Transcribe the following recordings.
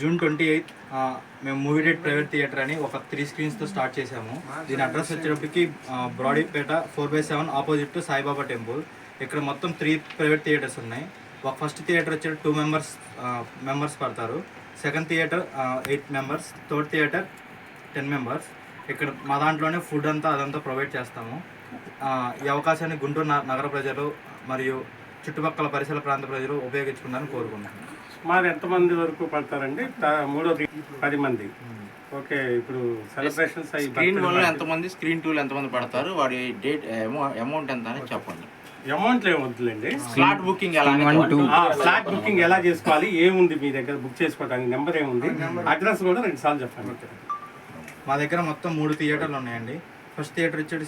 June twenty eighth మేము movie date private theatre అని ఒక త్రీ స్క్రీన్స్తో స్టార్ట్ చేసాము దీని అడ్రస్ వచ్చేటప్పటికి Brodipet four by seven opposite to Saibaba temple. ఇక్కడ మొత్తం త్రీ ప్రైవేట్ థియేటర్స్ ఉన్నాయి. ఒక ఫస్ట్ థియేటర్ వచ్చి టూ మెంబర్స్ మెంబర్స్ పడతారు. Second theatre eight members. Third theatre ten members. ఇక్కడ మా దాంట్లోనే ఫుడ్ అంతా అదంతా ప్రొవైడ్ చేస్తాము. ఈ అవకాశాన్ని గుంటూరు నగర ప్రజలు మరియు చుట్టుపక్కల పరిసర ప్రాంత ప్రజలు ఉపయోగించుకుందని కోరుకుంటున్నాను సుమారు ఎంతమంది వరకు పడతారండి? మూడోది పది మంది ఓకే ఇప్పుడు సెలబ్రేషన్స్ అయ్యి స్క్రీన్ వన్ ఎంతమంది స్క్రీన్ టూలో ఎంతమంది పడతారు? వాడి డేట్ అమౌంట్ ఎంత అని చెప్పండి. అమౌంట్లు ఏమవుతుందండి స్లాట్ బుకింగ్ ఎలా ఫ్లాట్ బుకింగ్ ఎలా చేసుకోవాలి? ఏముంది మీ దగ్గర? బుక్ చేసుకోవడానికి నెంబర్ ఏముంది? అడ్రస్ కూడా రెండు సార్లు చెప్పండి. మా దగ్గర మొత్తం మూడు థియేటర్లు ఉన్నాయండి. ఫస్ట్ థియేటర్ వచ్చేసి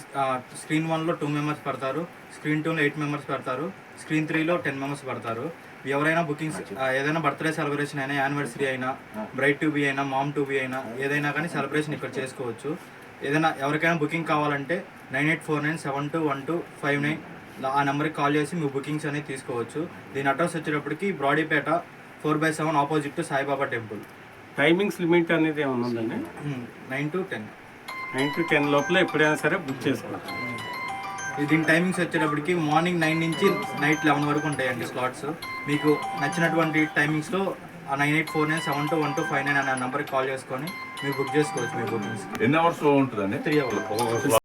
స్క్రీన్ వన్లో టూ మెంబర్స్ పడతారు స్క్రీన్ టూలో ఎయిట్ మెంబర్స్ పడతారు స్క్రీన్ త్రీలో టెన్ మెంబర్స్ పడతారు. ఎవరైనా బుకింగ్స్ ఏదైనా బర్త్డే సెలబ్రేషన్ అయినా యానివర్సరీ అయినా బ్రైట్ టు బీ అయినా మామ్ టు బీ అయినా ఏదైనా కానీ సెలబ్రేషన్ ఇక్కడ చేసుకోవచ్చు. ఏదైనా ఎవరికైనా బుకింగ్ కావాలంటే nine eight four nine seven two one two five nine ఆ నెంబర్కి కాల్ చేసి మీ బుకింగ్స్ అనేది తీసుకోవచ్చు. దీని అడ్రస్ వచ్చేటప్పటికి Brodipet four by seven opposite to Saibaba temple. Timings limit అనేది ఏమైనా ఉందండి? Nine to ten. Nine to ten లోపల ఎప్పుడైనా సరే బుక్ చేసుకోవచ్చు. దీని టైమింగ్స్ వచ్చేటప్పటికి మార్నింగ్ నైన్ నుంచి నైట్ లెవెన్ వరకు ఉంటాయండి స్లాట్స్. మీకు నచ్చినటువంటి టైమింగ్స్లో ఆ nine eight four nine seven two one two five nine అనే నెంబర్కి కాల్ చేసుకొని మీరు బుక్ చేసుకోవచ్చు మీ బుకింగ్స్ ఎన్ని అవర్స్ ఉంటుందండి? Three hours.